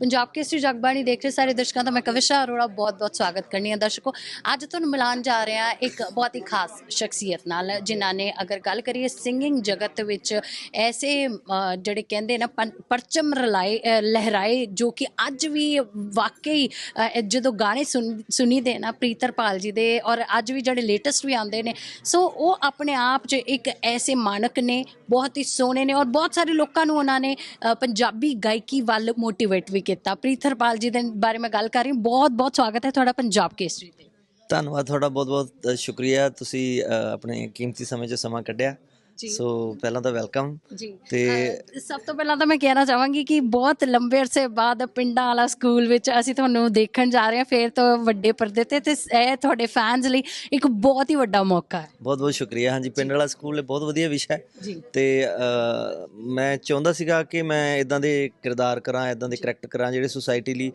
ਪੰਜਾਬ ਕੇਸਰੀ ਜਗਬਾਣੀ ਦੇਖ ਰਹੇ ਸਾਰੇ ਦਰਸ਼ਕਾਂ ਦਾ। ਮੈਂ ਕਵਿਸ਼ਾ ਅਰੋੜਾ ਬਹੁਤ-ਬਹੁਤ ਸਵਾਗਤ ਕਰਨੀ ਹੈ ਦਰਸ਼ਕੋ। ਅੱਜ ਤੁਹਾਨੂੰ ਮਿਲਾਨ ਜਾ ਰਹੇ ਹਾਂ ਇੱਕ ਬਹੁਤ ਹੀ ਖਾਸ ਸ਼ਖਸੀਅਤ ਨਾਲ ਜਿਨ੍ਹਾਂ ਨੇ ਅਗਰ ਗੱਲ ਕਰੀਏ ਸਿੰਗਿੰਗ ਜਗਤ ਵਿੱਚ ਐਸੇ ਅ, ਜਿਹੜੇ ਕਹਿੰਦੇ ਨਾ ਪੰ- ਪਰਚਮ ਰਲਾਏ ਅ, ਲਹਿਰਾਏ ਜੋ ਕਿ ਅੱਜ ਵੀ ਵਾਕਈ ਅ, ਜਦੋਂ ਗਾਣੇ ਸੁਣ ਸੁਣੀਦੇ ਨਾ ਪ੍ਰੀਤਰਪਾਲ ਜੀ ਦੇ ਔਰ ਅੱਜ ਵੀ ਜਿਹੜੇ ਲੇਟੈਸਟ ਵੀ ਆਉਂਦੇ ਨੇ ਸੋ ਉਹ ਆਪਣੇ ਆਪ 'ਚ ਇੱਕ ਐਸੇ ਮਾਨਕ ਨੇ ਬਹੁਤ ਹੀ ਸੋਹਣੇ ਨੇ ਔਰ ਬਹੁਤ ਸਾਰੇ ਲੋਕਾਂ ਨੂੰ ਉਹਨਾਂ ਨੇ ਅ, ਪੰਜਾਬੀ ਗਾਇਕੀ ਵੱਲ ਮੋਟੀਵੇਟ ਵੀ ਕੀਤਾ। ਪ੍ਰੀਤਰਪਾਲ ਜੀ ਦੇ ਬਾਰੇ ਮੈਂ ਗੱਲ ਕਰ ਰਹੀ ਹਾਂ। ਬਹੁਤ ਬਹੁਤ ਸਵਾਗਤ ਹੈ ਤੁਹਾਡਾ ਪੰਜਾਬ ਕੇਸਰੀ ਤੇ। ਧੰਨਵਾਦ ਤੁਹਾਡਾ ਬਹੁਤ-ਬਹੁਤ ਸ਼ੁਕਰੀਆ। ਤੁਸੀਂ ਅ, ਆਪਣੇ ਕੀਮਤੀ ਸਮੇਂ 'ਚ ਸਮਾਂ ਕੱਢਿਆ। ਸੋ ਪਹਿਲਾਂ ਤਾਂ ਵੈਲਕਮ ਜੀ। ਤੇ ਸਭ ਤੋਂ ਪਹਿਲਾਂ ਤਾਂ ਮੈਂ ਕਹਿਣਾ ਚਾਹਾਂਗੀ ਕਿ ਬਹੁਤ ਲੰਬੇ ਅਰਸੇ ਬਾਅਦ ਪਿੰਡਾਂ ਵਾਲਾ ਸਕੂਲ ਵਿੱਚ ਅਸੀਂ ਤੁਹਾਨੂੰ ਦੇਖਣ ਜਾ ਰਹੇ ਹਾਂ ਫੇਰ ਤੋਂ ਵੱਡੇ ਪਰਦੇ ਤੇ ਤੇ ਇਹ ਤੁਹਾਡੇ ਫੈਨਸ ਲਈ ਇੱਕ ਬਹੁਤ ਹੀ ਵੱਡਾ ਮੌਕਾ ਹੈ। ਬਹੁਤ-ਬਹੁਤ ਸ਼ੁਕਰੀਆ। ਹਾਂਜੀ ਪਿੰਡ ਵਾਲਾ ਸਕੂਲ ਬਹੁਤ ਵਧੀਆ ਵਿਸ਼ਾ ਹੈ। ਤੇ ਮੈਂ ਚਾਹੁੰਦਾ ਸੀਗਾ ਕਿ ਮੈਂ ਇਦਾਂ ਦੇ ਕਿਰਦਾਰ ਕਰਾਂ ਇਦਾਂ ਦੇ ਕਰੈਕਟ ਕਰਾਂ ਜਿਹੜੇ ਸੁਸਾਇਟੀ ਲਈ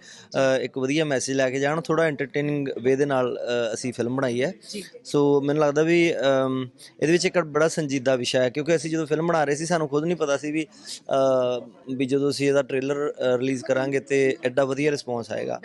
ਇੱਕ ਵਧੀਆ ਮੈਸੇਜ ਲੈ ਕੇ ਜਾਣ। ਥੋੜਾ ਐਂਟਰਟੇਨਿੰਗ ਵੇ ਦੇ ਨਾਲ ਅਸੀਂ ਫਿਲਮ ਬਣਾਈ ਹੈ। ਸੋ ਮੈਨੂੰ ਲੱਗਦਾ ਵੀ ਇਹਦੇ ਵਿੱਚ ਇੱਕ ਬੜਾ ਸੰਜੀਦਾ ਵਿਸ਼ਾ ਹੈ ਕਿਉਂਕਿ ਅਸੀਂ ਜਦੋਂ ਫਿਲਮ ਬਣਾ ਰਹੇ ਸੀ ਸਾਨੂੰ ਖੁਦ ਨਹੀਂ ਪਤਾ ਸੀ ਵੀ ਵੀ ਜਦੋਂ ਅਸੀਂ ਇਹਦਾ ਟ੍ਰੇਲਰ ਰਿਲੀਜ਼ ਕਰਾਂਗੇ ਤੇ ਐਡਾ ਵਧੀਆ ਰਿਸਪੌਂਸ ਆਏਗਾ।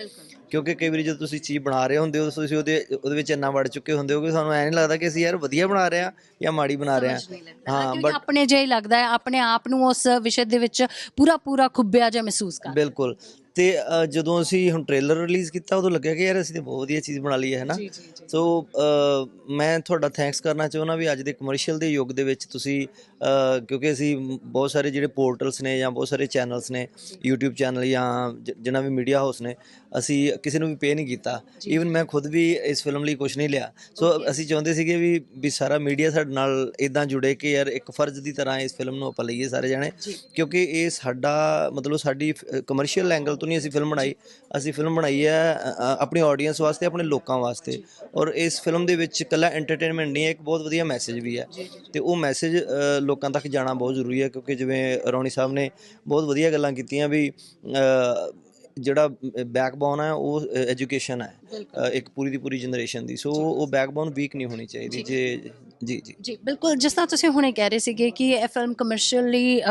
ਕਿਉਂਕਿ ਕਈ ਵਾਰੀ ਜਦੋਂ ਤੁਸੀਂ ਚੀਜ਼ ਬਣਾ ਰਹੇ ਹੁੰਦੇ ਹੋ ਤੁਸੀਂ ਉਹਦੇ ਉਹਦੇ ਵਿੱਚ ਇੰਨਾ ਵੜ ਚੁੱਕੇ ਹੁੰਦੇ ਹੋ ਕਿ ਸਾਨੂੰ ਐ ਨਹੀਂ ਲੱਗਦਾ ਕਿ ਅਸੀਂ ਯਾਰ ਵਧੀਆ ਬਣਾ ਰਹੇ ਹਾਂ ਜਾਂ ਮਾੜੀ ਬਣਾ ਰਹੇ ਨਹੀਂ ਹਾਂ ਬਟ ਆਪਣੇ ਜਿਹਾ ਹੀ ਲੱਗਦਾ ਹੈ ਆਪਣੇ ਆਪ ਨੂੰ ਉਸ ਵਿਸ਼ੇ ਦੇ ਵਿੱਚ ਪੂਰਾ ਪੂਰਾ ਖੁੱਬਿਆ ਜਿਹਾ ਮਹਿਸੂਸ ਕਰ ਬਿਲਕੁਲ। ਤੇ ਅ, ਜਦੋਂ ਅਸੀਂ ਹੁਣ ਟ੍ਰੇਲਰ ਰਿਲੀਜ਼ ਕੀਤਾ ਉਦੋਂ ਲੱਗਿਆ ਕਿ ਯਾਰ ਅਸੀਂ ਤੇ ਬਹੁਤ ਵਧੀਆ ਚੀਜ਼ ਬਣਾ ਲਈ ਹੈ ਹੈ ਨਾ ਜੀ ਜੀ ਜੀ। ਸੋ ਅ, ਮੈਂ ਤੁਹਾਡਾ ਥੈਂਕਸ ਕਰਨਾ ਚਾਹੁੰਦਾ ਵੀ ਅੱਜ ਦੇ ਕਮਰਸ਼ੀਅਲ ਦੇ ਯੁੱਗ ਦੇ ਵਿੱਚ ਤੁਸੀਂ ਅ, ਕਿਉਂਕਿ ਅਸੀਂ ਬਹੁਤ ਸਾਰੇ ਜਿਹੜੇ ਪੋਰਟਲਸ ਨੇ ਜਾਂ ਬਹੁਤ ਸਾਰੇ ਚੈਨਲਸ ਨੇ YouTube ਚੈਨਲ ਜਾਂ ਜ- ਜਿਨ੍ਹਾਂ ਵੀ ਮੀਡੀਆ ਹਾਊਸ ਨੇ ਅਸੀਂ ਕਿਸੇ ਨੂੰ ਵੀ ਪੇ ਨਹੀਂ ਕੀਤਾ। ਈਵਨ ਮੈਂ ਖੁਦ ਵੀ ਇਸ ਫਿਲਮ ਲਈ ਕੁਝ ਨਹੀਂ ਲਿਆ। ਸੋ ਅਸੀਂ ਚਾਹੁੰਦੇ ਸੀਗੇ ਵੀ ਵੀ ਸਾਰਾ ਮੀਡੀਆ ਸਾਡੇ ਨਾਲ ਇਦਾਂ ਜੁੜੇ ਕਿ ਯਾਰ ਇੱਕ ਫਰਜ਼ ਦੀ ਤਰ੍ਹਾਂ ਇਸ ਫਿਲਮ ਨੂੰ ਆਪਾਂ ਲਈਏ ਸਾਰੇ ਜਣੇ। ਕਿਉਂਕਿ ਇਹ ਸਾਡਾ ਮਤਲਬ ਸਾਡੀ ਕਮਰਸ਼ੀਅਲ ਐਂਗਲ ਤੋਂ ਨਹੀਂ ਅਸੀਂ ਫਿਲਮ ਬਣਾਈ। ਅਸੀਂ ਫਿਲਮ ਬਣਾਈ ਹੈ ਆਪਣੀ ਆਡੀਅנס ਵਾਸਤੇ ਆਪਣੇ ਲੋਕਾਂ ਵਾਸਤੇ। ਔਰ ਇਸ ਫਿਲਮ ਦੇ ਵਿੱਚ ਇਕੱਲਾ ਐਂਟਰਟੇਨਮੈਂਟ ਨਹੀਂ ਹੈ ਇੱਕ ਬਹੁਤ ਵਧੀਆ ਮੈਸੇਜ ਵੀ ਹੈ। ਤੇ ਉਹ ਮੈਸੇਜ ਲੋਕਾਂ ਤੱਕ ਜਾਣਾ ਬਹੁਤ ਜ਼ਰੂਰੀ ਹੈ ਕਿਉਂਕਿ ਜਿਵੇਂ ਰੌਣੀ ਸਾਹਿਬ ਨੇ ਬਹੁਤ ਵਧੀਆ ਗੱਲਾਂ ਕੀਤੀਆਂ ਵੀ ਜਿਹੜਾ ਬੈਕਬੋਨ ਹੈ ਉਹ ਐਜੂਕੇਸ਼ਨ ਹੈ। ਇੱਕ ਪੂਰੀ ਦੀ ਪੂਰੀ ਜਨਰੇਸ਼ਨ ਦੀ। ਸੋ ਉਹ ਬੈਕਬੋਨ ਵੀਕ ਨਹੀਂ ਹੋਣੀ ਚਾਹੀਦੀ। ਜੇ ਜੀ ਜੀ। ਜੀ ਬਿਲਕੁਲ। ਜਿਸ ਤਰ੍ਹਾਂ ਤੁਸੀਂ ਹੁਣੇ ਕਹਿ ਰਹੇ ਸੀਗੇ ਕਿ ਇਹ ਫਿਲਮ ਕਮਰਸ਼ੀਅਲੀ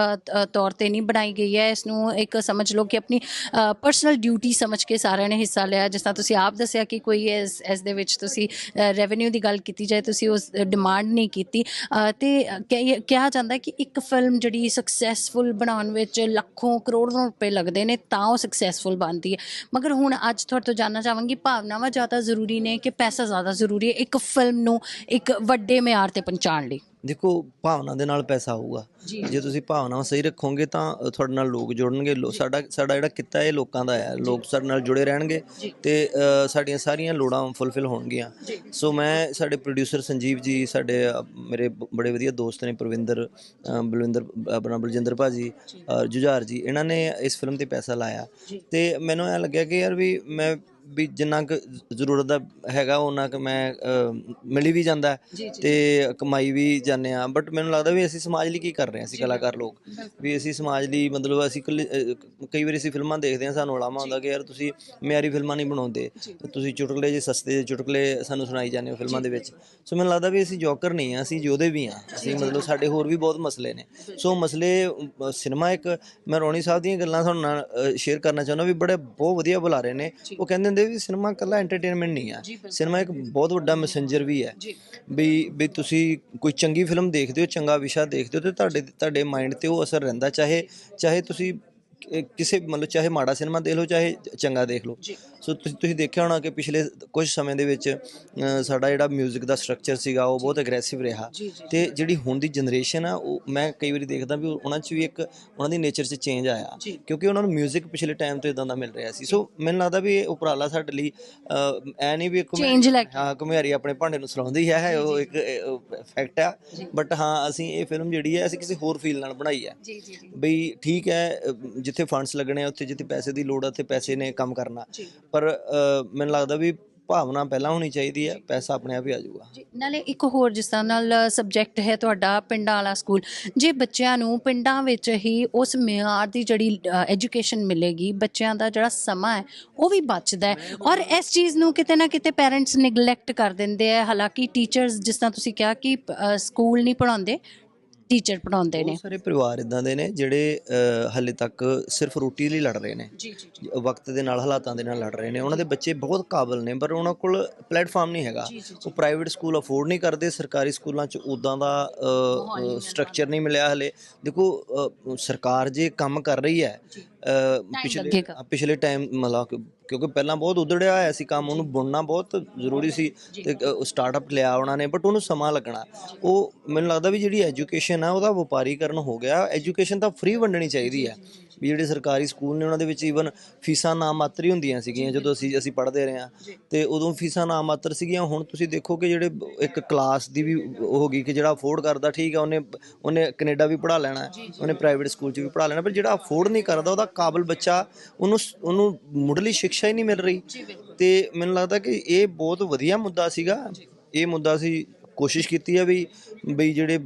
ਤੌਰ ਤੇ ਨਹੀਂ ਬਣਾਈ ਗਈ ਹੈ ਇਸ ਨੂੰ ਇੱਕ ਸਮਝ ਲਓ ਕਿ ਆਪਣੀ ਪਰਸਨਲ ਡਿਊਟੀ ਸਮਝ ਕੇ ਸਾਰਿਆਂ ਨੇ ਹਿੱਸਾ ਲਿਆ ਜਿਸ ਤਰ੍ਹਾਂ ਤੁਸੀਂ ਆਪ ਦੱਸਿਆ ਕਿ ਕੋਈ ਇਸ ਇਸ ਦੇ ਵਿੱਚ ਤੁਸੀਂ ਰੈਵਨਿਊ ਦੀ ਗੱਲ ਕੀਤੀ ਜਾਏ ਤੁਸੀਂ ਉਸ ਡਿਮਾਂਡ ਨਹੀਂ ਕੀਤੀ। ਅ, ਤੇ ਕਹੀ- ਕਿਹਾ ਜਾਂਦਾ ਕਿ ਇੱਕ ਫਿਲਮ ਜਿਹੜੀ ਸਕਸੈਸਫੁਲ ਬਣਾਉਣ ਵਿੱਚ ਲੱਖੋਂ ਕਰੋੜਾਂ ਰੁਪਏ ਲੱਗਦੇ ਨੇ ਤਾਂ ਉਹ ਸਕਸੈਸਫੁਲ ਬਣਦੀ ਹੈ। ਮਗਰ ਹੁਣ ਅੱਜ ਤੁਹਾਡੇ ਤੋਂ ਜਾਨਣਾ ਚਾਹਾਂਗੀ ਭਾਵਨਾਵਾਂ ਜ਼ਿਆਦਾ ਜ਼ਰੂਰੀ ਨੇ ਕਿ ਪੈਸਾ ਜ਼ਿਆਦਾ ਜ਼ਰੂਰੀ ਹੈ। ਇੱਕ ਫਿਲਮ ਨੂੰ ਇੱਕ ਵੱਡੇ ਮਿਆਰ ਤੇ ਪਹੁੰਚਾਉਣ ਲਈ। ਦੇਖੋ ਭਾਵਨਾ ਦੇ ਨਾਲ ਪੈਸਾ ਆਊਗਾ। ਜੀ। ਤੁਸੀਂ ਭਾਵਨਾਵਾਂ ਸਹੀ ਰੱਖੋਗੇ ਤਾਂ ਤੁਹਾਡੇ ਨਾਲ ਲੋਕ ਜੁੜਨਗੇ। ਲੋ- ਸਾਡਾ ਸਾਡਾ ਜਿਹੜਾ ਕਿੱਤਾ ਇਹ ਲੋਕਾਂ ਦਾ ਹੈ। ਲੋਕ ਸਾਡੇ ਨਾਲ ਜੁੜੇ ਰਹਿਣਗੇ। ਤੇ ਅ, ਸਾਡੀਆਂ ਸਾਰੀਆਂ ਲੋੜਾਂ ਫੁੱਲਫਿਲ ਹੋਣਗੀਆਂ। ਸੋ ਮੈਂ ਸਾਡੇ ਪ੍ਰੋਡਿਊਸਰ ਸੰਜੀਵ ਜੀ ਸਾਡੇ ਅ, ਮੇਰੇ ਬ- ਬੜੇ ਵਧੀਆ ਦੋਸਤ ਨੇ ਪ੍ਰਵਿੰਦਰ ਅ, ਬਲਵਿੰਦਰ ਆਪਣਾ ਬਲਜਿੰਦਰ ਭਾਜੀ ਅ, ਜੁਝਾਰ ਜੀ ਇਹਨਾਂ ਨੇ ਇਸ ਫਿਲਮ ਤੇ ਪੈਸਾ ਲਾਇਆ। ਤੇ ਮੈਨੂੰ ਐ ਲੱਗਿਆ ਕਿ ਯਾਰ ਵੀ ਮੈਂ ਵੀ ਜਿੰਨਾ ਕੁ ਜ਼ਰੂਰਤ ਦਾ ਹੈਗਾ ਉਹਨਾਂ ਕੁ ਮੈਂ ਮਿਲੀ ਵੀ ਜਾਂਦਾ ਜੀ ਜੀ ਤੇ ਕਮਾਈ ਵੀ ਜਾਂਦੇ ਆ ਬਟ ਮੈਨੂੰ ਲੱਗਦਾ ਵੀ ਅਸੀਂ ਸਮਾਜ ਲਈ ਕੀ ਕਰ ਰਹੇ ਹਾਂ ਅਸੀਂ ਕਲਾਕਾਰ ਲੋਕ। ਵੀ ਅਸੀਂ ਸਮਾਜ ਲਈ ਮਤਲਬ ਅਸੀਂ ਇਕੱਲੇ- ਅਹ ਕਈ ਵਾਰੀ ਅਸੀਂ ਫਿਲਮਾਂ ਦੇਖਦੇ ਹਾਂ ਸਾਨੂੰ ਉਲਾਮਾ ਹੁੰਦਾ ਕਿ ਯਾਰ ਤੁਸੀਂ ਮਿਆਰੀ ਫਿਲਮਾਂ ਨਹੀਂ ਬਣਾਉਂਦੇ। ਤੁਸੀਂ ਚੁਟਕਲੇ ਜੇ ਸਸਤੇ ਜਿਹੇ ਚੁਟਕਲੇ ਸਾਨੂੰ ਸੁਣਾਈ ਜਾਂਦੇ ਹੋ ਫਿਲਮਾਂ ਦੇ ਵਿੱਚ। ਸੋ ਮੈਨੂੰ ਲੱਗਦਾ ਵੀ ਅਸੀਂ ਜੋਕਰ ਨਹੀਂ ਆ ਅਸੀਂ ਯੋਧੇ ਵੀ ਆ ਅਸੀਂ ਮਤਲਬ ਸਾਡੇ ਹੋਰ ਵੀ ਬਹੁਤ ਮਸਲੇ ਨੇ। ਸੋ ਮਸਲੇ ਅਹ, ਸਿਨੇਮਾ ਇੱਕ ਮੈਂ ਰੋਣੀ ਸਾਹਿਬ ਦੀਆਂ ਗੱਲਾਂ ਤੁਹਾਨੂੰ ਨਾਲ ਸ਼ੇਅਰ ਕਰਨਾ ਚਾਹੁੰਦਾ ਵੀ ਬੜੇ ਬਹੁਤ ਵਧੀਆ ਬੁਲਾ ਰਹੇ ਨੇ। ਉਹ ਕਹਿੰਦੇ ਹੁੰਦੇ ਵੀ ਸਿਨੇਮਾ ਇਕੱਲਾ ਐਂਟਰਟੇਨਮੈਂਟ ਨਹੀਂ ਆ। ਸਿਨੇਮਾ ਇੱਕ ਬਹੁਤ ਵੱਡਾ ਮੈਸੇਂਜਰ ਵੀ ਹੈ। ਵੀ ਵੀ ਤੁਸੀਂ ਕੋਈ ਚੰਗੀ ਫਿਲਮ ਦੇਖਦੇ ਹੋ ਚੰਗਾ ਵਿਸ਼ਾ ਦੇਖਦੇ ਹੋ ਤੇ ਤੁਹਾਡੇ ਤੁਹਾਡੇ ਮਾਈਂਡ ਤੇ ਉਹ ਅਸਰ ਰਹਿੰਦਾ ਚਾਹੇ ਚਾਹੇ ਤੁਸੀਂ ਕਿਸੇ ਮਤਲਬ ਚਾਹੇ ਮਾੜਾ ਸਿਨੇਮਾ ਦੇਖ ਲਓ ਚਾਹੇ ਚੰਗਾ ਦੇਖ ਲਓ ਜੀ ਸੋ ਤੁਸੀਂ ਤੁਸੀਂ ਦੇਖਿਆ ਹੋਣਾ ਕਿ ਪਿਛਲੇ ਕੁਝ ਸਮੇਂ ਦੇ ਵਿੱਚ ਅ, ਸਾਡਾ ਜਿਹੜਾ 뮤직 ਦਾ ਸਟਰਕਚਰ ਸੀਗਾ ਉਹ ਬਹੁਤ ਐਗਰੈਸਿਵ ਰਿਹਾ ਜੀ ਜੀ ਤੇ ਜਿਹੜੀ ਹੁਣ ਦੀ ਜਨਰੇਸ਼ਨ ਆ ਉਹ ਮੈਂ ਕਈ ਵਾਰੀ ਦੇਖਦਾ ਵੀ ਉਹਨਾਂ 'ਚ ਵੀ ਇੱਕ ਉਹਨਾਂ ਦੀ ਨੇਚਰ 'ਚ ਚੇਂਜ ਆਇਆ ਜੀ। ਕਿਉਂਕਿ ਉਹਨਾਂ ਨੂੰ 뮤직 ਪਿਛਲੇ ਟਾਈਮ ਤੋਂ ਇਦਾਂ ਦਾ ਮਿਲ ਰਿਹਾ ਸੀ ਸੋ ਮੈਨੂੰ ਲੱਗਦਾ ਵੀ ਇਹ ਉਪਰਾਲਾ ਸਾਡੇ ਲਈ ਅ, ਐ ਨਹੀਂ ਵੀ ਇੱਕ Change ਲੈ ਕੇ। ਹਾਂ ਘੁਮਿਆਰੀ ਆਪਣੇ ਭਾਂਡੇ ਨੂੰ ਸਲਾਉਂਦੀ ਹੈ ਉਹ ਇੱਕ ਫੈਕਟ ਆ ਬਟ ਹਾਂ ਅਸੀਂ ਇਹ ਫਿਲਮ ਜਿਹੜੀ ਹੈ ਅਸੀਂ ਕਿਸੇ ਹੋਰ ਫੀਲ ਨਾਲ ਬਣਾਈ ਹੈ ਜੀ ਜੀ ਜੀ ਬਈ ਠੀਕ ਹੈ ਅ, ਜਿੱਥੇ ਫੰਡਸ ਲੱਗਣੇ ਆ ਉੱਥੇ ਜਿੱਥੇ ਪੈਸੇ ਦੀ ਲੋੜ ਆ ਉੱਥੇ ਪੈਸੇ ਨੇ ਕੰਮ ਕਰਨਾ। ਪਰ ਮੈਨੂੰ ਲੱਗਦਾ ਵੀ ਭਾਵਨਾ ਪਹਿਲਾਂ ਹੋਣੀ ਚਾਹੀਦੀ ਹੈ ਪੈਸਾ ਆਪਣੇ ਆਪ ਹੀ ਆ ਜਾਊਗਾ। ਜੀ ਨਾਲੇ ਇੱਕ ਹੋਰ ਜਿਸ ਤਰ੍ਹਾਂ ਨਾਲ ਸਬਜੈਕਟ ਹੈ ਤੁਹਾਡਾ ਪਿੰਡਾਂ ਵਾਲਾ ਸਕੂਲ ਜੇ ਬੱਚਿਆਂ ਨੂੰ ਪਿੰਡਾਂ ਵਿੱਚ ਹੀ ਉਸ ਮਿਆਰ ਦੀ ਜਿਹੜੀ ਐਜੂਕੇਸ਼ਨ ਮਿਲੇਗੀ ਬੱਚਿਆਂ ਦਾ ਜਿਹੜਾ ਸਮਾਂ ਹੈ ਉਹ ਵੀ ਬਚਦਾ ਹੈ। ਔਰ ਇਸ ਚੀਜ਼ ਨੂੰ ਕਿਤੇ ਨਾ ਕਿਤੇ ਪੈਰੈਂਟਸ ਨਿਗਲੈਕਟ ਕਰ ਦਿੰਦੇ ਆ। ਹਾਲਾਂਕਿ ਟੀਚਰਸ ਜਿਸ ਤਰ੍ਹਾਂ ਤੁਸੀਂ ਕਿਹਾ ਕਿ ਸਕੂਲ ਨਹੀਂ ਪੜਾਉਂਦੇ ਟੀਚਰ ਪੜਾਉਂਦੇ ਨੇ। ਬਹੁਤ ਸਾਰੇ ਪਰਿਵਾਰ ਇਦਾਂ ਦੇ ਨੇ ਜਿਹੜੇ ਹਾਲੇ ਤੱਕ ਸਿਰਫ ਰੋਟੀ ਲਈ ਲੜ ਰਹੇ ਨੇ। ਜੀ ਜੀ ਵਕਤ ਦੇ ਨਾਲ ਹਾਲਾਤਾਂ ਦੇ ਨਾਲ ਲੜ ਰਹੇ ਨੇ। ਉਹਨਾਂ ਦੇ ਬੱਚੇ ਬਹੁਤ ਕਾਬਲ ਨੇ ਪਰ ਉਹਨਾਂ ਕੋਲ ਪਲੇਟਫਾਰਮ ਨਹੀਂ ਹੈਗਾ। ਉਹ ਪ੍ਰਾਈਵੇਟ ਸਕੂਲ ਅਫੋਰਡ ਨਹੀਂ ਕਰਦੇ ਸਰਕਾਰੀ ਸਕੂਲਾਂ 'ਚ ਉਦਾਂ ਦਾ ਸਟਰਕਚਰ ਨਹੀਂ ਮਿਲਿਆ ਹਲੇ। ਦੇਖੋ ਸਰਕਾਰ ਜੇ ਕੰਮ ਕਰ ਰਹੀ ਹੈ ਪਿਛਲੇ। ਪਿਛਲੇ ਟਾਈਮ ਮਤਲਬ ਕਿਉਂਕਿ ਪਹਿਲਾਂ ਬਹੁਤ ਉਧੜਿਆ ਹੋਇਆ ਸੀ ਕੰਮ ਉਹਨੂੰ ਬੁਣਨਾ ਬਹੁਤ ਜ਼ਰੂਰੀ ਸੀ ਤੇ ਸਟਾਰਟਅਪ ਲਿਆ ਉਹਨਾਂ ਨੇ ਬਟ ਉਹਨੂੰ ਸਮਾਂ ਲੱਗਣਾ। ਉਹ ਮੈਨੂੰ ਲੱਗਦਾ ਵੀ ਜਿਹੜੀ ਐਜੂਕੇਸ਼ਨ ਆ ਉਹਦਾ ਵਪਾਰੀਕਰਨ ਹੋ ਗਿਆ। ਐਜੂਕੇਸ਼ਨ ਤਾਂ ਫ੍ਰੀ ਵੰਡਣੀ ਚਾਹੀਦੀ ਹੈ ਵੀ ਜਿਹੜੇ ਸਰਕਾਰੀ ਸਕੂਲ ਨੇ ਉਹਨਾਂ ਦੇ ਵਿੱਚ ਈਵਨ ਫੀਸਾਂ ਨਾ ਮਾਤਰ ਹੀ ਹੁੰਦੀਆਂ ਸੀਗੀਆਂ ਜਦੋਂ ਅਸੀਂ ਅਸੀਂ ਪੜ੍ਹਦੇ ਰਹੇ ਹਾਂ। ਤੇ ਉਦੋਂ ਫੀਸਾਂ ਨਾ ਮਾਤਰ ਸੀਗੀਆਂ ਹੁਣ ਤੁਸੀਂ ਦੇਖੋ ਕਿ ਜਿਹੜੇ ਇੱਕ ਕਲਾਸ ਦੀ ਵੀ ਉਹ ਹੋ ਗਈ ਕਿ ਜਿਹੜਾ ਅਫੋਰਡ ਕਰਦਾ ਠੀਕ ਹੈ ਉਹਨੇ ਉਹਨੇ ਕੈਨੇਡਾ ਵੀ ਪੜ੍ਹਾ ਲੈਣਾ ਉਹਨੇ ਪ੍ਰਾਈਵੇਟ ਸਕੂਲ 'ਚ ਵੀ ਪੜ੍ਹਾ ਲੈਣਾ ਪਰ ਜਿਹੜਾ ਅਫੋਰਡ ਨਹੀਂ ਕਰਦਾ ਉਹਦਾ ਕਾਬਲ ਬੱਚਾ ਉਹਨੂੰ ਉਹਨੂੰ ਮੁੱਢਲੀ ਸਿੱਖਿਆ ਹੀ ਨਹੀਂ ਮਿਲ ਰਹੀ। ਤੇ ਮੈਨੂੰ ਲੱਗਦਾ ਕਿ ਇਹ ਬਹੁਤ ਵਧੀਆ ਮੁੱਦਾ ਸੀਗਾ। ਇਹ ਮੁੱਦਾ ਸੀ ਕੋਸ਼ਿਸ਼ ਕੀਤੀ ਹੈ ਵੀ ਬਈ ਜਿਹੜੇ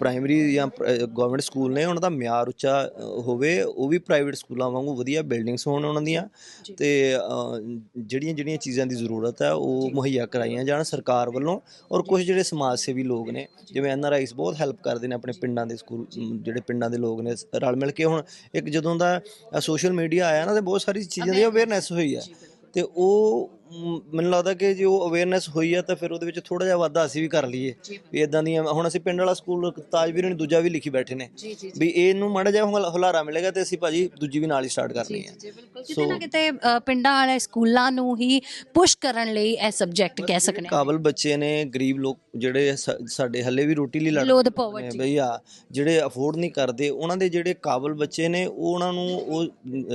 ਪ੍ਰਾਇਮਰੀ ਜਾਂ ਗਵਰਨਮੈਂਟ ਸਕੂਲ ਨੇ ਉਹਨਾਂ ਦਾ ਮਿਆਰ ਉੱਚਾ ਹੋਵੇ ਉਹ ਵੀ ਪ੍ਰਾਈਵੇਟ ਸਕੂਲਾਂ ਵਾਂਗੂ ਵਧੀਆ ਬਿਲਡਿੰਗਸ ਹੋਣ ਉਹਨਾਂ ਦੀਆਂ ਤੇ ਜਿਹੜੀਆਂ ਜਿਹੜੀਆਂ ਚੀਜ਼ਾਂ ਦੀ ਜ਼ਰੂਰਤ ਹੈ ਉਹ ਮੁਹੱਈਆ ਕਰਾਈਆਂ ਜਾਣ ਸਰਕਾਰ ਵੱਲੋਂ ਔਰ ਕੁਝ ਜਿਹੜੇ ਸਮਾਜ ਸੇਵੀ ਲੋਕ ਨੇ ਜਿਵੇਂ ਐਨ ਆਰ ਆਈਸ ਬਹੁਤ ਹੈਲਪ ਕਰਦੇ ਨੇ ਆਪਣੇ ਪਿੰਡਾਂ ਦੇ ਸਕੂਲ ਜਿਹੜੇ ਪਿੰਡਾਂ ਦੇ ਲੋਕ ਨੇ ਰਲ ਮਿਲ ਕੇ ਹੁਣ ਇੱਕ ਜਦੋਂ ਦਾ ਸੋਸ਼ਲ ਮੀਡੀਆ ਆਇਆ ਨਾ ਤੇ ਬਹੁਤ ਸਾਰੀ ਚੀਜ਼ਾਂ ਦੀ ਅਵੇਅਰਨੈਸ ਹੋਈ ਹੈ ਤੇ ਉਹ ਮ, ਮੈਨੂੰ ਲੱਗਦਾ ਕਿ ਜੇ ਉਹ ਅਵੇਅਰਨੈਸ ਹੋਈ ਆ ਤਾਂ ਫਿਰ ਉਹਦੇ ਵਿੱਚ ਥੋੜਾ ਜਿਹਾ ਵਾਧਾ ਅਸੀਂ ਵੀ ਕਰ ਲਈਏ। ਵੀ ਇਦਾਂ ਦੀਆਂ ਹੁਣ ਅਸੀਂ ਪਿੰਡ ਵਾਲਾ ਸਕੂਲ ਤਾਜਵੀਰ ਨੇ ਦੂਜਾ ਵੀ ਲਿਖੀ ਬੈਠੇ ਨੇ। ਵੀ ਇਹਨੂੰ ਮਾੜਾ ਜਿਹਾ ਹੁਲ- ਹੁਲਾਰਾ ਮਿਲੇਗਾ ਤੇ ਅਸੀਂ ਭਾਜੀ ਦੂਜੀ ਵੀ ਨਾਲ ਹੀ ਸਟਾਰਟ ਕਰਨੀ ਹੈ ਕਿਤੇ ਨਾ ਕਿਤੇ ਅ, ਪਿੰਡਾਂ ਵਾਲੇ ਸਕੂਲਾਂ ਨੂੰ ਹੀ ਪੁਸ਼ ਕਰਨ ਲਈ ਇਹ ਸਬਜੈਕਟ ਕਹਿ ਸਕਨੇ ਕਾਬਲ ਬੱਚੇ ਨੇ ਗਰੀਬ ਲੋਕ ਜਿਹੜੇ ਸਾ- ਸਾਡੇ ਹੱਲੇ ਵੀ ਰੋਟੀ ਲਈ ਲੜ Below the ਨੇ poverty. ਬਈ ਆ ਜਿਹੜੇ ਅਫੋਰਡ ਨਹੀਂ ਕਰਦੇ ਉਹਨਾਂ ਦੇ ਜਿਹੜੇ ਕਾਬਲ ਬੱਚੇ ਨੇ ਉਹ ਉਹਨਾਂ ਨੂੰ ਉਹ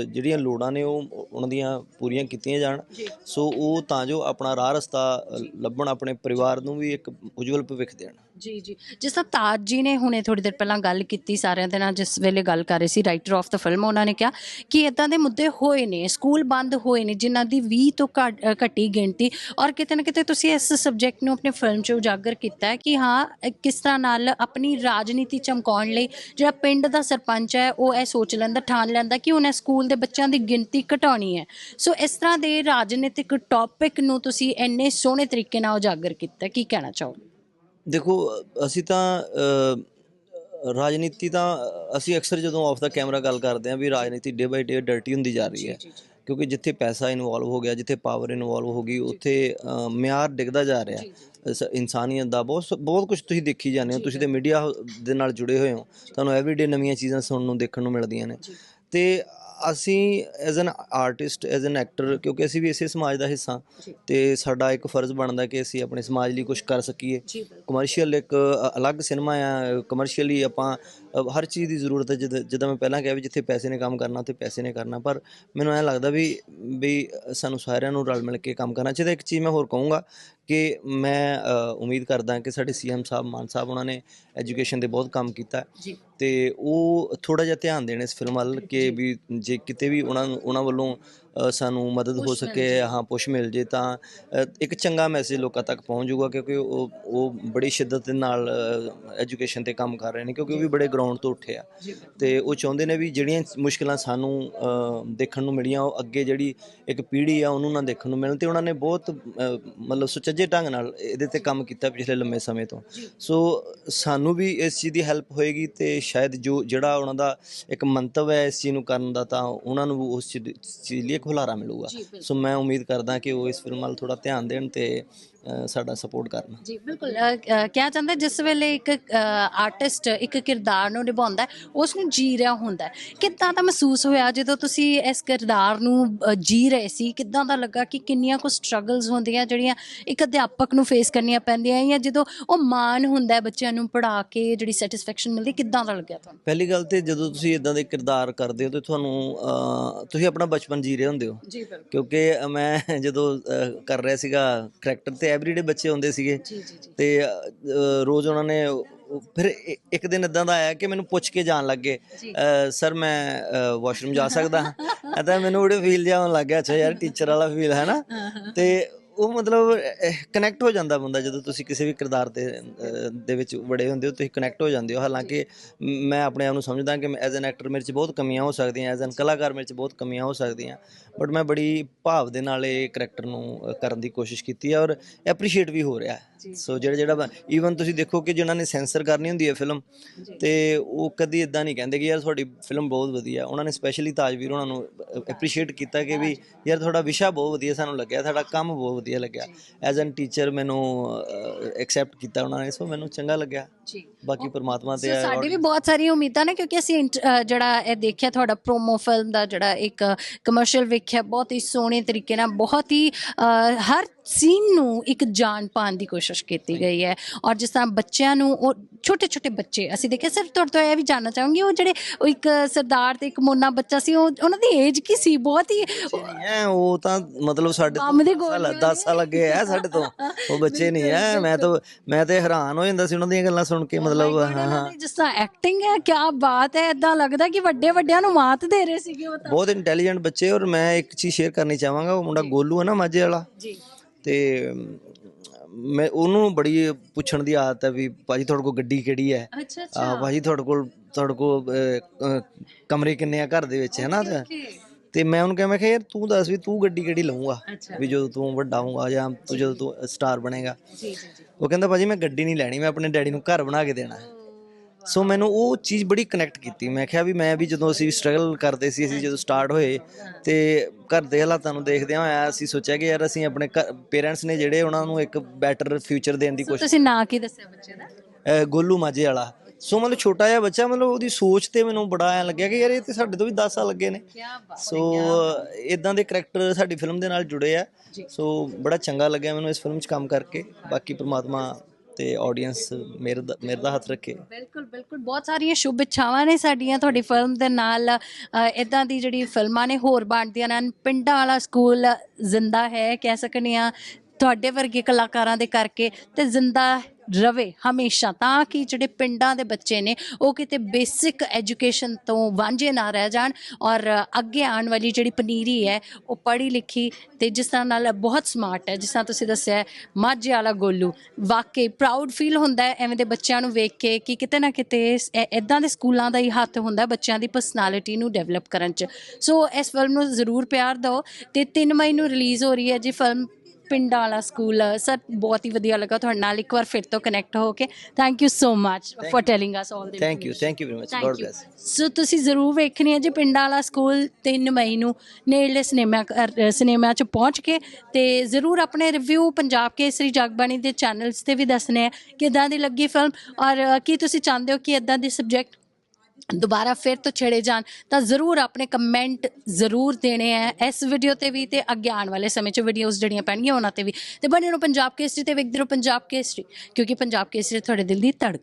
ਜਿਹੜੀਆਂ ਲੋੜਾਂ ਨੇ ਉਹ ਉਹਨਾਂ ਦੀਆਂ ਪੂਰੀਆਂ ਕੀਤੀਆਂ ਜਾਣ। ਸੋ ਉਹ ਤਾਂ ਜੋ ਆਪਣਾ ਰਾਹ ਰਸਤਾ ਲੱਭਣ ਆਪਣੇ ਪਰਿਵਾਰ ਨੂੰ ਵੀ ਇੱਕ ਉਜਵਲ ਭਵਿੱਖ ਦੇਣ। ਜੀ ਜੀ। ਜਿਸ ਤਰ੍ਹਾਂ ਤਾਜ ਜੀ ਨੇ ਹੁਣੇ ਥੋੜੀ ਦੇਰ ਪਹਿਲਾਂ ਗੱਲ ਕੀਤੀ ਸਾਰਿਆਂ ਦੇ ਨਾਲ ਜਿਸ ਵੇਲੇ ਗੱਲ ਕਰ ਰਹੇ ਸੀ ਰਾਈਟਰ ਆਫ ਦਾ ਫਿਲਮ ਉਹਨਾਂ ਨੇ ਕਿਹਾ ਕਿ ਇਦਾਂ ਦੇ ਮੁੱਦੇ ਹੋਏ ਨੇ ਸਕੂਲ ਬੰਦ ਹੋਏ ਨੇ ਜਿਨ੍ਹਾਂ ਦੀ 20 ਤੋਂ ਘੱਟ- ਅ, ਘੱਟੀ ਗਿਣਤੀ ਔਰ ਕਿਤੇ ਨਾ ਕਿਤੇ ਤੁਸੀਂ ਇਸ ਸਬਜੈਕਟ ਨੂੰ ਆਪਣੀ ਫਿਲਮ 'ਚ ਉਜਾਗਰ ਕੀਤਾ ਹੈ ਕਿ ਹਾਂ ਅ, ਕਿਸ ਤਰ੍ਹਾਂ ਨਾਲ ਆਪਣੀ ਰਾਜਨੀਤੀ ਚਮਕਾਉਣ ਲਈ ਜਿਹੜਾ ਪਿੰਡ ਦਾ ਸਰਪੰਚ ਹੈ ਉਹ ਇਹ ਸੋਚ ਲੈਂਦਾ ਠਾਣ ਲੈਂਦਾ ਕਿ ਉਹਨੇ ਸਕੂਲ ਦੇ ਬੱਚਿਆਂ ਦੀ ਗਿਣਤੀ ਘਟਾਉਣੀ ਹੈ। ਸੋ ਇਸ ਤਰ੍ਹਾਂ ਦੇ ਰਾਜਨੀਤਿਕ ਟੌਪਿਕ ਨੂੰ ਤੁਸੀਂ ਇੰਨੇ ਸੋਹਣੇ ਤਰੀਕੇ ਨਾਲ ਉਜਾਗਰ ਕੀਤਾ ਕੀ ਕਹਿਣਾ ਚਾਹੋਗੇ? ਦੇਖੋ ਅਸੀਂ ਤਾਂ ਰਾਜਨੀਤੀ ਤਾਂ ਅਸੀਂ ਅਕਸਰ ਜਦੋਂ ਆਫ ਦਾ ਕੈਮਰਾ ਗੱਲ ਕਰਦੇ ਹਾਂ ਵੀ ਰਾਜਨੀਤੀ ਡੇ ਬਾਈ ਡੇ ਡਰਟੀ ਹੁੰਦੀ ਜਾ ਰਹੀ ਹੈ। ਕਿਉਂਕਿ ਜਿੱਥੇ ਪੈਸਾ ਇਨਵੋਲਵ ਹੋ ਗਿਆ ਜਿੱਥੇ ਪਾਵਰ ਇਨਵੋਲਵ ਹੋ ਗਈ ਉੱਥੇ ਮਿਆਰ ਡਿੱਗਦਾ ਜਾ ਰਿਹਾ। ਇਨਸਾਨੀਅਤ ਦਾ ਬਹੁਤ ਬਹੁਤ ਕੁਝ ਤੁਸੀਂ ਦੇਖੀ ਜਾਂਦੇ ਹੋ ਤੁਸੀਂ ਤੇ ਮੀਡੀਆ ਦੇ ਨਾਲ ਜੁੜੇ ਹੋਏ ਹੋ। ਤੁਹਾਨੂੰ ਐਵਰੀਡੇ ਨਵੀਆਂ ਚੀਜ਼ਾਂ ਸੁਣਨ ਨੂੰ ਦੇਖਣ ਨੂੰ ਮਿਲਦੀਆਂ ਨੇ। ਤੇ ਅਸੀਂ as an artist as an actor ਕਿਉਂਕਿ ਅਸੀਂ ਵੀ ਇਸੇ ਸਮਾਜ ਦਾ ਹਿੱਸਾ ਤੇ ਸਾਡਾ ਇੱਕ ਫਰਜ਼ ਬਣਦਾ ਕਿ ਅਸੀਂ ਆਪਣੇ ਸਮਾਜ ਲਈ ਕੁਝ ਕਰ ਸਕੀਏ। ਕਮਰਸ਼ੀਅਲ ਇੱਕ ਅਲੱਗ ਸਿਨੇਮਾ ਆ ਕਮਰਸ਼ੀਅਲੀ ਆਪਾਂ ਹਰ ਚੀਜ਼ ਦੀ ਜ਼ਰੂਰਤ ਹੈ ਜਿੱਦ- ਜਿੱਦਾਂ ਮੈਂ ਪਹਿਲਾਂ ਕਿਹਾ ਵੀ ਜਿੱਥੇ ਪੈਸੇ ਨੇ ਕੰਮ ਕਰਨਾ ਉੱਥੇ ਪੈਸੇ ਨੇ ਕਰਨਾ ਪਰ ਮੈਨੂੰ ਐਂ ਲੱਗਦਾ ਵੀ ਵੀ ਸਾਨੂੰ ਸਾਰਿਆਂ ਨੂੰ ਰਲ ਮਿਲ ਕੇ ਕੰਮ ਕਰਨਾ ਚਾਹੀਦਾ। ਇੱਕ ਚੀਜ਼ ਮੈਂ ਹੋਰ ਕਹੂੰਗਾ ਕਿ ਮੈਂ ਉਮੀਦ ਕਰਦਾ ਕਿ ਸਾਡੇ ਸੀਐਮ ਸਾਹਿਬ ਮਾਨ ਸਾਹਿਬ ਉਹਨਾਂ ਨੇ ਐਜੂਕੇਸ਼ਨ ਤੇ ਬਹੁਤ ਕੰਮ ਕੀਤਾ। ਤੇ ਉਹ ਥੋੜਾ ਜਿਹਾ ਧਿਆਨ ਦੇਣ ਇਸ ਫਿਲਮ ਵੱਲ ਕਿ ਵੀ ਜੇ ਕਿਤੇ ਵੀ ਉਹਨਾਂ ਉਹਨਾਂ ਵੱਲੋਂ ਅ, ਸਾਨੂੰ ਮਦਦ ਹੋ ਸਕੇ ਹਾਂ ਪੁਸ਼ ਮਿਲ ਜੇ ਤਾਂ ਅ, ਇੱਕ ਚੰਗਾ ਮੈਸੇਜ ਲੋਕਾਂ ਤੱਕ ਪਹੁੰਚ ਜਾਊਗਾ ਕਿਉਂਕਿ ਉਹ ਉਹ ਬੜੀ ਸ਼ਿੱਦਤ ਦੇ ਨਾਲ ਐਜੂਕੇਸ਼ਨ ਤੇ ਕੰਮ ਕਰ ਰਹੇ ਨੇ ਕਿਉਂਕਿ ਉਹ ਵੀ ਬੜੇ ਗਰਾਊਂਡ ਤੋਂ ਉੱਠੇ ਆ। ਤੇ ਉਹ ਚਾਹੁੰਦੇ ਨੇ ਵੀ ਜਿਹੜੀਆਂ ਮੁਸ਼ਕਲਾਂ ਸਾਨੂੰ ਅ, ਦੇਖਣ ਨੂੰ ਮਿਲੀਆਂ ਉਹ ਅੱਗੇ ਜਿਹੜੀ ਇੱਕ ਪੀੜ੍ਹੀ ਆ ਉਹਨੂੰ ਨਾ ਦੇਖਣ ਨੂੰ ਮਿਲਣ ਤੇ ਉਹਨਾਂ ਨੇ ਬਹੁਤ ਅ, ਮਤਲਬ ਸੁਚੱਜੇ ਢੰਗ ਨਾਲ ਇਹਦੇ ਤੇ ਕੰਮ ਕੀਤਾ ਪਿਛਲੇ ਲੰਮੇ ਸਮੇਂ ਤੋਂ। ਸੋ ਸਾਨੂੰ ਵੀ ਇਸ ਚੀਜ਼ ਦੀ ਹੈਲਪ ਹੋਏਗੀ ਤੇ ਸ਼ਾਇਦ ਜੋ ਜਿਹੜਾ ਉਹਨਾਂ ਦਾ ਇੱਕ ਮੰਤਵ ਹੈ ਇਸ ਚੀਜ਼ ਨੂੰ ਕਰਨ ਦਾ ਤਾਂ ਉਹਨਾਂ ਨੂੰ ਉਸ ਚੀਜ਼ ਚੀਜ਼ ਲਈ ਇੱਕ ਹੁਲਾਰਾ ਮਿਲੂਗਾ। ਸੋ ਮੈਂ ਉਮੀਦ ਕਰਦਾ ਕਿ ਉਹ ਇਸ ਫਿਲਮ ਵੱਲ ਥੋੜਾ ਧਿਆਨ ਦੇਣ ਤੇ ਸਾਡਾ ਸਪੋਰਟ ਕਰਨ। ਜੀ ਬਿਲਕੁਲ। ਕਿਹਾ ਜਾਂਦਾ ਜਿਸ ਵੇਲੇ ਇੱਕ ਆਰਟਿਸਟ ਇੱਕ ਕਿਰਦਾਰ ਨੂੰ ਨਿਭਾਉਂਦਾ ਉਸ ਨੂੰ ਜੀ ਰਿਹਾ ਹੁੰਦਾ। ਕਿੱਦਾਂ ਦਾ ਮਹਿਸੂਸ ਹੋਇਆ ਜਦੋਂ ਤੁਸੀਂ ਇਸ ਕਿਰਦਾਰ ਨੂੰ ਜੀ ਰਹੇ ਸੀ? ਕਿੱਦਾਂ ਦਾ ਲੱਗਾ ਕਿ ਕਿੰਨੀਆਂ ਕੁ ਸਟਰਗਲਸ ਹੁੰਦੀਆਂ ਜਿਹੜੀਆਂ ਇੱਕ ਅਧਿਆਪਕ ਨੂੰ ਫੇਸ ਕਰਨੀਆਂ ਪੈਂਦੀਆਂ ਜਾਂ ਜਦੋਂ ਉਹ ਮਾਣ ਹੁੰਦਾ ਬੱਚਿਆਂ ਨੂੰ ਪੜ੍ਹਾ ਕੇ ਜਿਹੜੀ ਸੈਟੀਸਫੈਕਸ਼ਨ ਮਿਲਦੀ ਕਿੱਦਾਂ ਦਾ ਲੱਗਿਆ ਤੁਹਾਨੂੰ? ਪਹਿਲੀ ਗੱਲ ਤੇ ਜਦੋਂ ਤੁਸੀਂ ਇਦਾਂ ਦੇ ਕਿਰਦਾਰ ਕਰਦੇ ਹੋ ਤੇ ਤੁਹਾਨੂੰ ਤੁਸੀਂ ਆਪਣਾ ਬਚਪਨ ਜੀ ਰਹੇ ਹੁੰਦੇ ਹੋ। ਜੀ ਬਿਲਕੁਲ। ਕਿਉਂਕਿ ਮੈਂ ਜਦੋਂ ਕਰ ਰਿਹਾ ਸੀਗਾ ਕਰੈਕਟਰ ਤੇ ਐਵਰੀਡੇ ਬੱਚੇ ਹੁੰਦੇ ਸੀਗੇ। ਤੇ ਅ, ਰੋਜ਼ ਉਹਨਾਂ ਨੇ ਉਹ- ਫਿਰ ਇ- ਇੱਕ ਦਿਨ ਇਦਾਂ ਦਾ ਆਇਆ ਕਿ ਮੈਨੂੰ ਪੁੱਛ ਕੇ ਜਾਣ ਲੱਗੇ ਜੀ। ਸਰ ਮੈਂ ਵਾਸ਼ਰੂਮ ਜਾ ਸਕਦਾ। ਹਾਂ ਤਾਂ ਮੈਨੂੰ ਉਹਦੇ ਫੀਲ ਜਿਹਾ ਹੋਣ ਲੱਗ ਗਿਆ ਅੱਛਾ ਯਾਰ ਟੀਚਰ ਵਾਲਾ ਫੀਲ ਹੈ ਨਾ। ਤੇ ਉਹ ਮਤਲਬ ਕਨੈਕਟ ਹੋ ਜਾਂਦਾ ਬੰਦਾ ਜਦੋਂ ਤੁਸੀਂ ਕਿਸੇ ਵੀ ਕਿਰਦਾਰ ਦੇ ਅਹ, ਦੇ ਵਿੱਚ ਵੜੇ ਹੁੰਦੇ ਹੋ ਤੁਸੀਂ ਕਨੈਕਟ ਹੋ ਜਾਂਦੇ ਹੋ। ਹਾਲਾਂਕਿ ਮ- ਆਪਣੇ ਆਪ ਨੂੰ ਸਮਝਦਾ ਕਿ ਐਜ਼ ਐਨ ਐਕਟਰ ਮੇਰੇ 'ਚ ਬਹੁਤ ਕਮੀਆਂ ਹੋ ਸਕਦੀਆਂ ਐਜ਼ ਐਨ ਕਲਾਕਾਰ ਮੇਰੇ 'ਚ ਬਹੁਤ ਕਮੀਆਂ ਹੋ ਸਕਦੀਆਂ। ਬਟ ਮੈਂ ਬੜੀ ਭਾਵ ਦੇ ਨਾਲ ਇਹ ਕਰੈਕਟਰ ਨੂੰ ਕਰਨ ਦੀ ਕੋਸ਼ਿਸ਼ ਕੀਤੀ ਹੈ ਔਰ ਐਪਰੀਸ਼ੀਏਟ ਵੀ ਹੋ ਰਿਹਾ। ਹੈ ਸੋ ਜਿਹੜਾ ਜਿਹੜਾ ਈਵਨ ਤੁਸੀਂ ਦੇਖੋ ਕਿ ਜਿਨ੍ਹਾਂ ਨੇ ਸੈਂਸਰ ਕਰਨੀ ਹੁੰਦੀ ਹੈ ਫਿਲਮ ਤੇ ਉਹ ਕਦੀ ਇਦਾਂ ਨਹੀਂ ਕਹਿੰਦੇ ਕਿ ਯਾਰ ਤੁਹਾਡੀ ਫਿਲਮ ਬਹੁਤ ਵਧੀਆ। ਉਹਨਾਂ ਨੇ ਸਪੈਸ਼ਲੀ ਤਾਜਵੀਰ ਉਹਨਾਂ ਨੂੰ ਐਪਰੀਸ਼ੀਏਟ ਕੀਤਾ ਕਿ ਵੀ ਯਾਰ ਤੁਹਾਡਾ ਵਿਸ਼ਾ ਬਹੁਤ ਵਧੀਆ ਸਾਨੂੰ ਲੱਗਿਆ ਤੁਹਾਡਾ ਕੰਮ ਬਹੁਤ ਵਧੀਆ ਲੱਗਿਆ। ਐਜ਼ ਐਨ ਟੀਚਰ ਮੈਨੂੰ ਐਕਸੈਪਟ ਕੀਤਾ ਉਹਨਾਂ ਨੇ ਸੋ ਮੈਨੂੰ ਚੰਗਾ ਲੱਗਿਆ। ਜੀ। ਬਾਕੀ ਪਰਮਾਤਮਾ ਤੇ ਸੋ ਸਾਡੀ ਵੀ ਬਹੁਤ ਸਾਰੀਆਂ ਉਮੀਦਾਂ ਨੇ ਕਿਉਂਕਿ ਅਸੀਂ ਇੰਟ- ਅ, ਜਿਹੜਾ ਇਹ ਦੇਖਿਆ ਤੁਹਾਡਾ ਪ੍ਰੋਮੋ ਫਿਲਮ ਦਾ ਜਿਹੜਾ ਇੱਕ ਕਮਰਸ਼ੀਅਲ ਵੇਖਿਆ ਬਹੁਤ ਹੀ ਸੋਹਣੇ ਤਰੀਕੇ ਨਾਲ ਬਹੁਤ ਹੀ ਅ, ਹਰ ਸੀਨ ਨੂੰ ਇੱਕ ਜਾਨ ਪਾਉਣ ਦੀ ਕੋਸ਼ਿਸ਼ ਕੀਤੀ ਗਈ ਹੈ। ਔਰ ਜਿਸ ਤਰ੍ਹਾਂ ਬੱਚਿਆਂ ਨੂੰ ਉਹ ਛੋਟੇ ਛੋਟੇ ਬੱਚੇ ਅਸੀਂ ਦੇਖਿਆ ਸਿਰਫ ਤੁਹਾਡੇ ਤੋਂ ਇਹ ਵੀ ਜਾਨਣਾ ਚਾਹਾਂਗੀ ਉਹ ਜਿਹੜੇ ਉਹ ਇੱਕ ਸਰਦਾਰ ਤੇ ਇੱਕ ਮੋਨਾ ਬੱਚਾ ਸੀ ਉਹ ਉਹਨਾਂ ਦੀ ਏਜ ਕੀ ਸੀ? ਬਹੁਤ ਹੀ ਹੈ ਉਹ ਤਾਂ ਮਤਲਬ ਸਾਡੇ ਕੰਮ ਦੀ ਤੋਂ ਗੋਲੀ 10 ਸਾਲ ਅੱਗੇ ਹੈ ਸਾਡੇ ਤੋਂ। ਉਹ ਬੱਚੇ ਨਹੀਂ ਹੈ ਮੈਂ ਤਾਂ ਮੈਂ ਤੇ ਹੈਰਾਨ ਹੋ ਜਾਂਦਾ ਸੀ ਉਹਨਾਂ ਦੀਆਂ ਗੱਲਾਂ ਸੁਣ ਕੇ ਮਤਲਬ ਹਾਂ। ਜਿਸ ਤਰ੍ਹਾਂ ਐਕਟਿੰਗ ਹੈ ਕੀ ਬਾਤ ਹੈ ਇਦਾਂ ਲੱਗਦਾ ਕਿ ਵੱਡੇ ਵੱਡਿਆਂ ਨੂੰ ਮਾਤ ਦੇ ਰਹੇ ਸੀਗੇ ਉਹ ਤਾਂ। ਬਹੁਤ ਇੰਟੈਲੀਜੈਂਟ ਬੱਚੇ ਔਰ ਮੈਂ ਇੱਕ ਚੀਜ਼ ਸ਼ੇਅਰ ਕਰਨੀ ਚਾਹਾਂਗਾ ਉਹ ਮੁੰਡਾ ਗੋਲੂ ਹੈ ਨਾ ਮਾਝੇ ਵਾਲਾ? ਜੀ। ਤੇ ਮੈਂ ਉਹਨੂੰ ਬੜੀ ਪੁੱਛਣ ਦੀ ਆਦਤ ਹੈ ਵੀ ਭਾਜੀ ਤੁਹਾਡੇ ਕੋਲ ਗੱਡੀ ਕਿਹੜੀ ਹੈ? ਅੱਛਾ ਆ ਭਾਜੀ ਤੁਹਾਡੇ ਕੋਲ ਤੁਹਾਡੇ ਕੋਲ ਅਹ, ਅਹ, ਕਮਰੇ ਕਿੰਨੇ ਆ ਘਰ ਦੇ ਵਿੱਚ ਹੈ ਨਾ ਤੇ- ਤੇ ਮੈਂ ਉਹਨੂੰ ਕਿਹਾ ਮੈਂ ਕਿਹਾ ਯਾਰ ਤੂੰ ਦੱਸ ਵੀ ਤੂੰ ਗੱਡੀ ਕਿਹੜੀ ਲਊਂਗਾ? ਅੱਛਾ। ਵੀ ਜਦੋਂ ਤੂੰ ਵੱਡਾ ਹੋਊਗਾ ਜਾਂ ਤੂੰ ਜਦੋਂ ਤੂੰ ਸਟਾਰ ਬਣੇਗਾ? ਜੀ ਜੀ ਜੀ। ਉਹ ਕਹਿੰਦਾ ਭਾਜੀ ਮੈਂ ਗੱਡੀ ਨਹੀਂ ਲੈਣੀ ਮੈਂ ਆਪਣੇ ਡੈਡੀ ਨੂੰ ਘਰ ਬਣਾ ਕੇ ਦੇਣਾ ਹੈ। ਸੋ ਮੈਨੂੰ ਉਹ ਚੀਜ਼ ਬੜੀ ਕਨੈਕਟ ਕੀਤੀ। ਮੈਂ ਕਿਹਾ ਵੀ ਮੈਂ ਵੀ ਜਦੋਂ ਅਸੀਂ ਸਟਰਗਲ ਕਰਦੇ ਸੀ ਅਸੀਂ ਜਦੋਂ ਸਟਾਰਟ ਹੋਏ ਤੇ ਘਰ ਦੇ ਹਾਲਾਤਾਂ ਨੂੰ ਦੇਖਦਿਆਂ ਹੋਇਆ ਅਸੀਂ ਸੋਚਿਆ ਕਿ ਯਾਰ ਅਸੀਂ ਆਪਣੇ ਪੇਰੈਂਟਸ ਨੇ ਜਿਹੜੇ ਉਹਨਾਂ ਨੂੰ ਇੱਕ ਬੈਟਰ ਫਿਊਚਰ ਦੇਣ ਦੀ ਕੋਸ਼ਿਸ਼ ਤੁਸੀਂ ਨਾਂ ਕੀ ਦੱਸਿਆ ਬੱਚੇ ਦਾ? ਗੋਲੂ ਮਾਝੇ ਵਾਲਾ। ਸੋ ਮਤਲਬ ਛੋਟਾ ਜਿਹਾ ਬੱਚਾ ਮਤਲਬ ਉਹਦੀ ਸੋਚ ਤੇ ਮੈਨੂੰ ਬੜਾ ਐ ਲੱਗਿਆ ਕਿ ਯਾਰ ਇਹ ਤੇ ਸਾਡੇ ਤੋਂ ਵੀ 10 ਸਾਲ ਲੱਗੇ ਨੇ। ਸੋ ਇਦਾਂ ਦੇ ਕਰੈਕਟਰ ਸਾਡੀ ਫਿਲਮ ਦੇ ਨਾਲ ਜੁੜੇ ਆ। ਸੋ ਬੜਾ ਚੰਗਾ ਲੱਗਿਆ ਮੈਨੂੰ ਇਸ ਫਿਲਮ 'ਚ ਕੰਮ ਕਰਕੇ। ਬਾਕੀ ਪ੍ਰਮਾਤਮਾ ਤੇ ਆਡੀਅנס ਮੇਰੇ ਦਾ ਮੇਰੇ ਦਾ ਹੱਥ ਰੱਖੇ। ਬਿਲਕੁਲ ਬਿਲਕੁਲ। ਬਹੁਤ ਸਾਰੀਆਂ ਸ਼ੁਭ ਇੱਛਾਵਾਂ ਨੇ ਸਾਡੀਆਂ ਤੁਹਾਡੀ ਫਿਲਮ ਦੇ ਨਾਲ। ਇਦਾਂ ਦੀ ਜਿਹੜੀ ਫਿਲਮਾਂ ਨੇ ਹੋਰ ਬਣਦੀਆਂ ਨੇ ਪਿੰਡਾਂ ਵਾਲਾ ਸਕੂਲ ਜ਼ਿੰਦਾ ਹੈ, ਕਹਿ ਸਕਨੇ ਆ ਤੁਹਾਡੇ ਵਰਗੇ ਕਲਾਕਾਰਾਂ ਦੇ ਕਰਕੇ ਤੇ ਜ਼ਿੰਦਾ ਰਵੇ ਹਮੇਸ਼ਾ, ਤਾਂ ਕਿ ਜਿਹੜੇ ਪਿੰਡਾਂ ਦੇ ਬੱਚੇ ਨੇ, ਉਹ ਕਿਤੇ ਬੇਸਿਕ ਐਜੂਕੇਸ਼ਨ ਤੋਂ ਵਾਂਝੇ ਨਾ ਰਹਿ ਜਾਣ ਔਰ ਅੱਗੇ ਆਉਣ ਵਾਲੀ ਜਿਹੜੀ ਪਨੀਰੀ ਹੈ, ਉਹ ਪੜ੍ਹੀ ਲਿਖੀ ਤੇ ਜਿਸ ਤਰ੍ਹਾਂ ਨਾਲ ਬਹੁਤ ਸਮਾਰਟ ਹੈ। ਜਿਸ ਤਰ੍ਹਾਂ ਤੁਸੀਂ ਦੱਸਿਆ ਮਾਝੇ ਵਾਲਾ ਗੋਲੂ, ਵਾਕਈ ਪ੍ਰਾਊਡ ਫੀਲ ਹੁੰਦਾ ਹੈ ਐਵੇਂ ਦੇ ਬੱਚਿਆਂ ਨੂੰ ਵੇਖ ਕੇ ਕਿ ਕਿਤੇ ਨਾ ਕਿਤੇ ਇਦਾਂ ਦੇ ਸਕੂਲਾਂ ਦਾ ਹੀ ਹੱਥ ਹੁੰਦਾ ਬੱਚਿਆਂ ਦੀ ਪਰਸਨੈਲਿਟੀ ਨੂੰ ਡਿਵੈਲਪ ਕਰਨ 'ਚ। ਸੋ ਇਸ ਫਿਲਮ ਨੂੰ ਜ਼ਰੂਰ ਪਿਆਰ ਦਿਓ ਤੇ 3 ਮਈ ਨੂੰ ਰਿਲੀਜ਼ ਹੋ ਰਹੀ ਹੈ ਜੀ ਫਿਲਮ ਪਿੰਡਾਂ ਵਾਲਾ ਸਕੂਲ ਸਰ ਬਹੁਤ ਹੀ ਵਧੀਆ ਲੱਗਾ ਤੁਹਾਡੇ ਨਾਲ ਇੱਕ ਵਾਰ ਫਿਰ ਤੋਂ ਕਨੈਕਟ ਹੋ ਕੇ। Thank you so much for telling us all the thank you thank you very much god bless so ਤੁਸੀਂ ਜ਼ਰੂਰ ਵੇਖਣੀ ਹੈ ਜੀ ਪਿੰਡਾਂ ਵਾਲਾ ਸਕੂਲ 3 ਮਈ ਨੂੰ ਨੇੜਲੇ ਸਿਨੇਮਾ ਘਰ- ਸਿਨੇਮਾ 'ਚ ਪਹੁੰਚ ਕੇ ਤੇ ਜ਼ਰੂਰ ਆਪਣੇ ਰਿਵਿਊ ਪੰਜਾਬ ਕੇਸਰੀ ਜਗਬਾਣੀ ਦੇ ਚੈਨਲਸ ਤੇ ਵੀ ਦੱਸਣੇ ਆ ਕਿਦਾਂ ਦੀ ਲੱਗੀ ਫਿਲਮ ਔਰ ਅ, ਕੀ ਤੁਸੀਂ ਚਾਹੁੰਦੇ ਹੋ ਕਿ ਇਦਾਂ ਦੇ ਸਬਜੈਕਟ ਦੁਬਾਰਾ ਫਿਰ ਤੋਂ ਛੇੜੇ ਜਾਣ, ਤਾਂ ਜ਼ਰੂਰ ਆਪਣੇ ਕਮੈਂਟ ਜ਼ਰੂਰ ਦੇਣੇ ਆ ਇਸ ਵੀਡੀਓ ਤੇ ਵੀ ਤੇ ਅੱਗੇ ਆਉਣ ਵਾਲੇ ਸਮੇਂ 'ਚ ਵੀਡੀਓਜ਼ ਜਿਹੜੀਆਂ ਪੈਣਗੀਆਂ ਉਹਨਾਂ ਤੇ ਵੀ। ਤੇ ਬਣੇ ਰਹੋ ਪੰਜਾਬ ਕੇਸਰੀ ਤੇ ਵੇਖਦੇ ਰਹੋ ਪੰਜਾਬ ਕੇਸਰੀ, ਕਿਉਂਕਿ ਪੰਜਾਬ ਕੇਸਰੀ ਤੁਹਾਡੇ ਦਿਲ ਦੀ ਧੜਕਨ